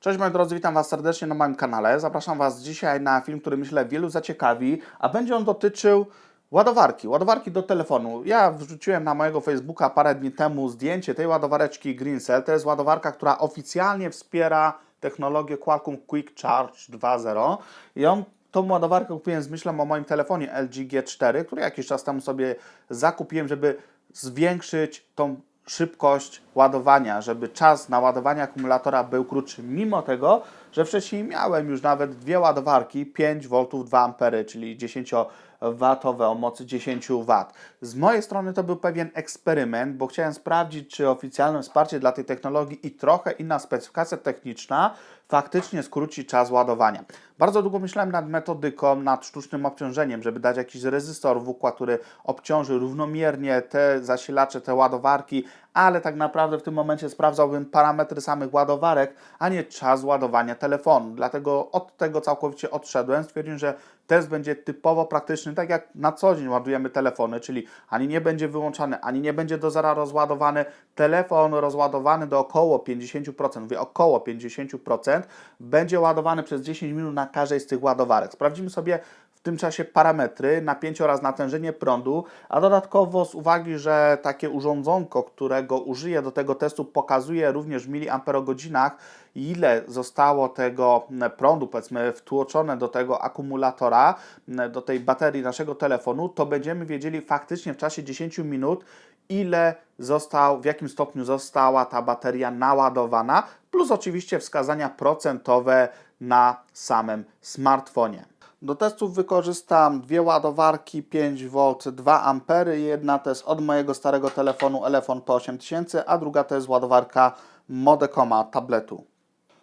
Cześć moi drodzy, witam Was serdecznie na moim kanale. Zapraszam Was dzisiaj na film, który myślę wielu zaciekawi, a będzie on dotyczył ładowarki, ładowarki do telefonu. Ja wrzuciłem na mojego Facebooka parę dni temu zdjęcie tej ładowareczki GreenCell. To jest ładowarka, która oficjalnie wspiera technologię Qualcomm Quick Charge 2.0 i on Tą ładowarkę kupiłem z myślą o moim telefonie LG G4, który jakiś czas temu sobie zakupiłem, żeby zwiększyć tą szybkość ładowania, żeby czas na ładowanie akumulatora był krótszy, mimo tego, że wcześniej miałem już nawet dwie ładowarki 5 V 2 A, czyli 10 watowe o mocy 10 W. Z mojej strony to był pewien eksperyment, bo chciałem sprawdzić, czy oficjalne wsparcie dla tej technologii i trochę inna specyfikacja techniczna faktycznie skróci czas ładowania. Bardzo długo myślałem nad metodyką, nad sztucznym obciążeniem, żeby dać jakiś rezystor w układ, który obciąży równomiernie te zasilacze, te ładowarki, ale tak naprawdę w tym momencie sprawdzałbym parametry samych ładowarek, a nie czas ładowania telefonu. Dlatego od tego całkowicie odszedłem. Stwierdziłem, że test będzie typowo praktyczny, tak jak na co dzień ładujemy telefony, czyli ani nie będzie wyłączany, ani nie będzie do zera rozładowany. Telefon rozładowany do około 50%, mówię około 50%, będzie ładowany przez 10 minut na każdej z tych ładowarek. Sprawdzimy sobie tym czasie parametry, napięcie oraz natężenie prądu, a dodatkowo z uwagi, że takie urządzonko, którego użyję do tego testu, pokazuje również w miliamperogodzinach, ile zostało tego prądu, powiedzmy, wtłoczone do tego akumulatora, do tej baterii naszego telefonu, to będziemy wiedzieli faktycznie w czasie 10 minut, ile został, w jakim stopniu została ta bateria naładowana, plus oczywiście wskazania procentowe na samym smartfonie. Do testów wykorzystam dwie ładowarki 5V 2 A. Jedna to jest od mojego starego telefonu Elefon P8000, a druga to jest ładowarka Modecoma tabletu.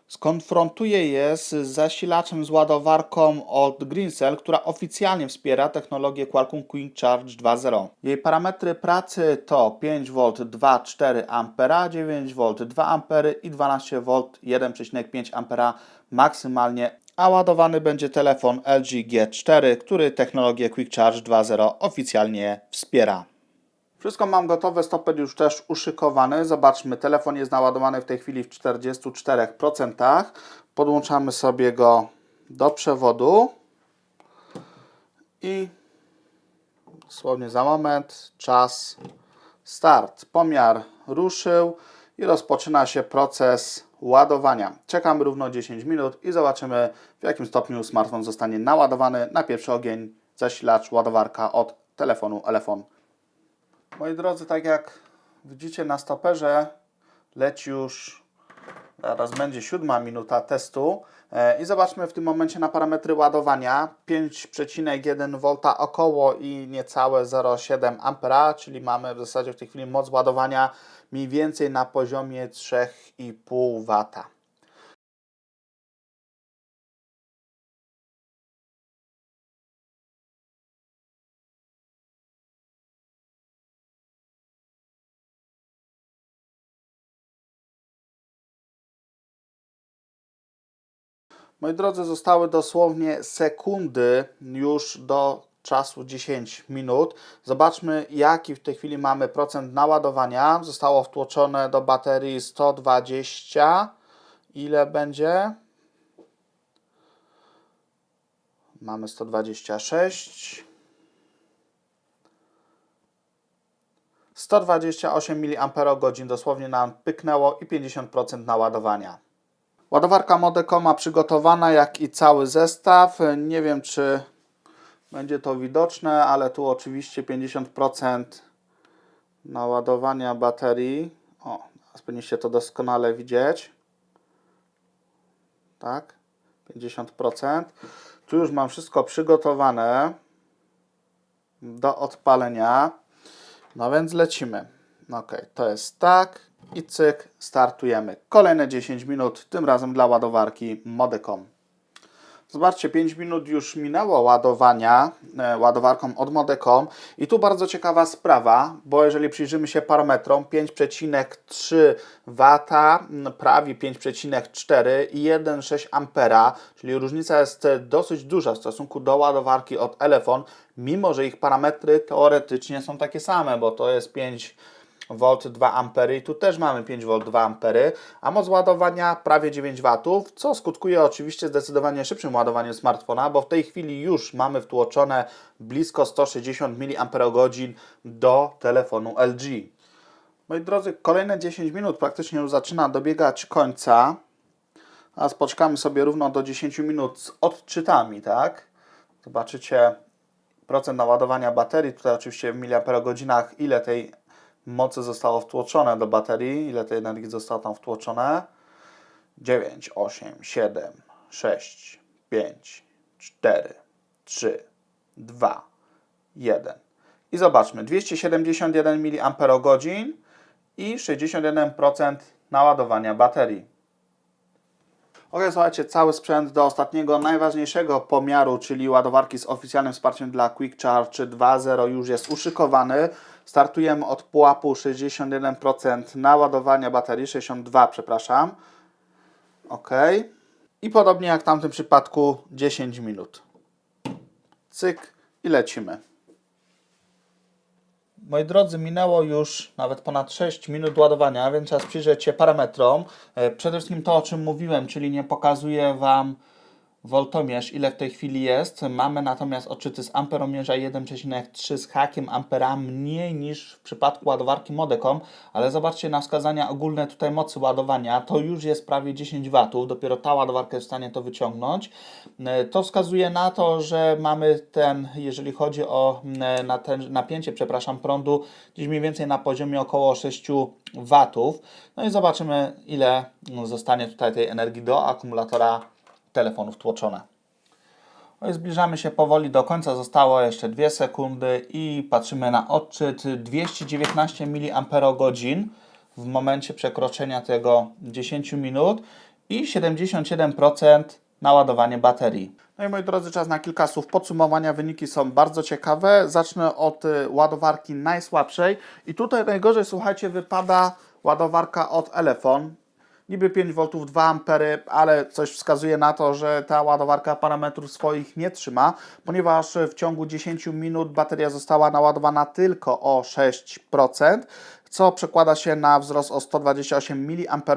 Skonfrontuję je z zasilaczem z ładowarką od GreenCell, która oficjalnie wspiera technologię Qualcomm Quick Charge 2.0. Jej parametry pracy to 5V 2,4 A, 9V 2 A i 12V 1,5 A maksymalnie, a ładowany będzie telefon LG G4, który technologię Quick Charge 2.0 oficjalnie wspiera. Wszystko mam gotowe, stopper już też uszykowany. Zobaczmy, telefon jest naładowany w tej chwili w 44%. Podłączamy sobie go do przewodu i dosłownie za moment czas start. Pomiar ruszył i rozpoczyna się proces ładowania. Czekamy równo 10 minut i zobaczymy w jakim stopniu smartfon zostanie naładowany na pierwszy ogień, zasilacz, ładowarka od telefonu Elefon. Moi drodzy, tak jak widzicie na stoperze, leci już, zaraz będzie siódma minuta testu E, i zobaczmy w tym momencie na parametry ładowania 5,1 V około i niecałe 0,7 A, czyli mamy w zasadzie w tej chwili moc ładowania mniej więcej na poziomie 3,5 W. Moi drodzy, zostały dosłownie sekundy już do czasu 10 minut. Zobaczmy, jaki w tej chwili mamy procent naładowania. Zostało wtłoczone do baterii 120. Ile będzie? Mamy 126. 128 mAh dosłownie nam pyknęło i 50% naładowania. Ładowarka Modecoma przygotowana, jak i cały zestaw. Nie wiem, czy będzie to widoczne, ale tu oczywiście 50% naładowania baterii. O, teraz powinniście to doskonale widzieć. Tak, 50%. Tu już mam wszystko przygotowane do odpalenia. No więc lecimy. Ok, to jest tak i cyk, startujemy. Kolejne 10 minut, tym razem dla ładowarki Modecom. Zobaczcie, 5 minut już minęło ładowania e, ładowarką od Modecom i tu bardzo ciekawa sprawa, bo jeżeli przyjrzymy się parametrom 5,3 W, prawie 5,4 i 1,6 A, czyli różnica jest e, dosyć duża w stosunku do ładowarki od Elefon, mimo że ich parametry teoretycznie są takie same, bo to jest 5 V 2 A i tu też mamy 5 V 2 A, a moc ładowania prawie 9 W, co skutkuje oczywiście zdecydowanie szybszym ładowaniem smartfona, bo w tej chwili już mamy wtłoczone blisko 160 mAh do telefonu LG. Moi drodzy, kolejne 10 minut praktycznie już zaczyna dobiegać końca, a poczekamy sobie równo do 10 minut z odczytami, tak? Zobaczycie procent naładowania baterii, tutaj oczywiście w miliamperogodzinach, ile tej mocy zostało wtłoczone do baterii, ile tej energii zostało tam wtłoczone. 9, 8, 7, 6, 5, 4, 3, 2, 1. I zobaczmy, 271 mAh i 61% naładowania baterii. Ok, słuchajcie, cały sprzęt do ostatniego, najważniejszego pomiaru, czyli ładowarki z oficjalnym wsparciem dla Quick Charge 2.0 już jest uszykowany. Startujemy od pułapu 61% naładowania baterii, 62 przepraszam. Ok. I podobnie jak w tamtym przypadku 10 minut. Cyk i lecimy. Moi drodzy, minęło już nawet ponad 6 minut ładowania, więc czas przyjrzeć się parametrom. E, Przede wszystkim to, o czym mówiłem, czyli nie pokazuję Wam woltomierz, ile w tej chwili jest. Mamy natomiast odczyty z amperomierza 1,3 z hakiem ampera, mniej niż w przypadku ładowarki Modecom, ale zobaczcie na wskazania ogólne tutaj mocy ładowania, to już jest prawie 10 W, dopiero ta ładowarka jest w stanie to wyciągnąć. E, To wskazuje na to, że mamy ten, jeżeli chodzi o e, napięcie, przepraszam, prądu, gdzieś mniej więcej na poziomie około 6 W. No i zobaczymy, ile zostanie tutaj tej energii do akumulatora telefonów tłoczone. No i zbliżamy się powoli do końca, zostało jeszcze 2 sekundy i patrzymy na odczyt 219 mAh w momencie przekroczenia tego 10 minut i 77% naładowanie baterii. No i moi drodzy, czas na kilka słów podsumowania. Wyniki są bardzo ciekawe. Zacznę od y, ładowarki najsłabszej i tutaj najgorzej, słuchajcie, wypada ładowarka od Elefon niby 5 V 2 A, ale coś wskazuje na to, że ta ładowarka parametrów swoich nie trzyma, ponieważ w ciągu 10 minut bateria została naładowana tylko o 6%, co przekłada się na wzrost o 128 mAh.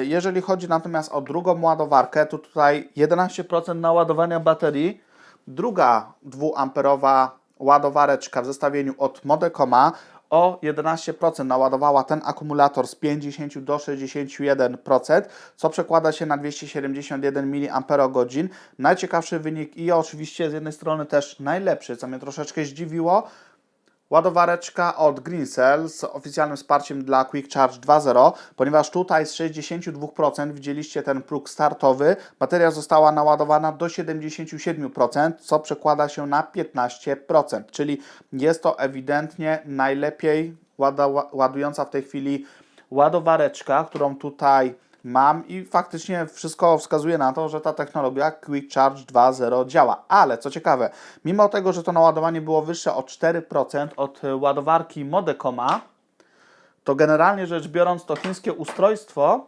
Jeżeli chodzi natomiast o drugą ładowarkę, to tutaj 11% naładowania baterii, druga 2-amperowa ładowareczka w zestawieniu od Modecoma o 11% naładowała ten akumulator z 50 do 61%, co przekłada się na 271 mAh. Najciekawszy wynik i oczywiście z jednej strony też najlepszy, co mnie troszeczkę zdziwiło, ładowareczka od GreenCell z oficjalnym wsparciem dla Quick Charge 2.0, ponieważ tutaj z 62% widzieliście ten próg startowy, bateria została naładowana do 77%, co przekłada się na 15%, czyli jest to ewidentnie najlepiej ładująca w tej chwili ładowareczka, którą tutaj mam i faktycznie wszystko wskazuje na to, że ta technologia Quick Charge 2.0 działa. Ale co ciekawe, mimo tego, że to naładowanie było wyższe o 4% od ładowarki Modecoma, to generalnie rzecz biorąc to chińskie ustrojstwo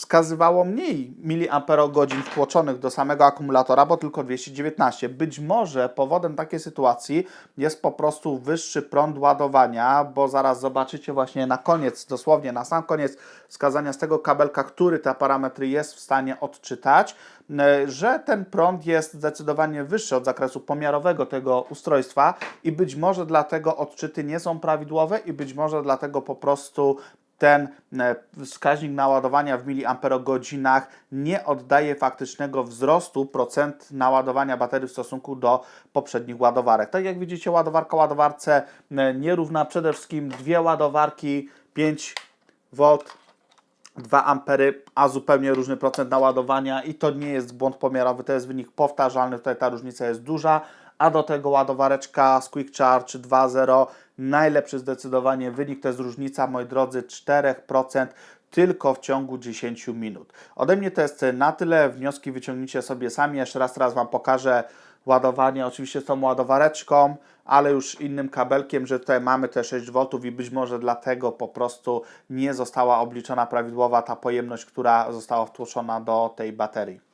wskazywało mniej miliamperogodzin wtłoczonych do samego akumulatora, bo tylko 219. Być może powodem takiej sytuacji jest po prostu wyższy prąd ładowania, bo zaraz zobaczycie właśnie na koniec, dosłownie na sam koniec wskazania z tego kabelka, który te parametry jest w stanie odczytać, że ten prąd jest zdecydowanie wyższy od zakresu pomiarowego tego ustrojstwa i być może dlatego odczyty nie są prawidłowe i być może dlatego po prostu ten e, wskaźnik naładowania w miliamperogodzinach nie oddaje faktycznego wzrostu procent naładowania baterii w stosunku do poprzednich ładowarek. Tak jak widzicie, ładowarka ładowarce e, nierówna, przede wszystkim dwie ładowarki 5 V 2 ampery, a zupełnie różny procent naładowania i to nie jest błąd pomiarowy, to jest wynik powtarzalny, tutaj ta różnica jest duża, a do tego ładowareczka z Quick Charge 2.0 najlepszy zdecydowanie wynik to jest różnica, moi drodzy, 4%, tylko w ciągu 10 minut. Ode mnie to jest na tyle. Wnioski wyciągnijcie sobie sami. Jeszcze raz teraz Wam pokażę ładowanie, oczywiście z tą ładowareczką, ale już innym kabelkiem, że tutaj mamy te 6V i być może dlatego po prostu nie została obliczona prawidłowa ta pojemność, która została wtłoczona do tej baterii.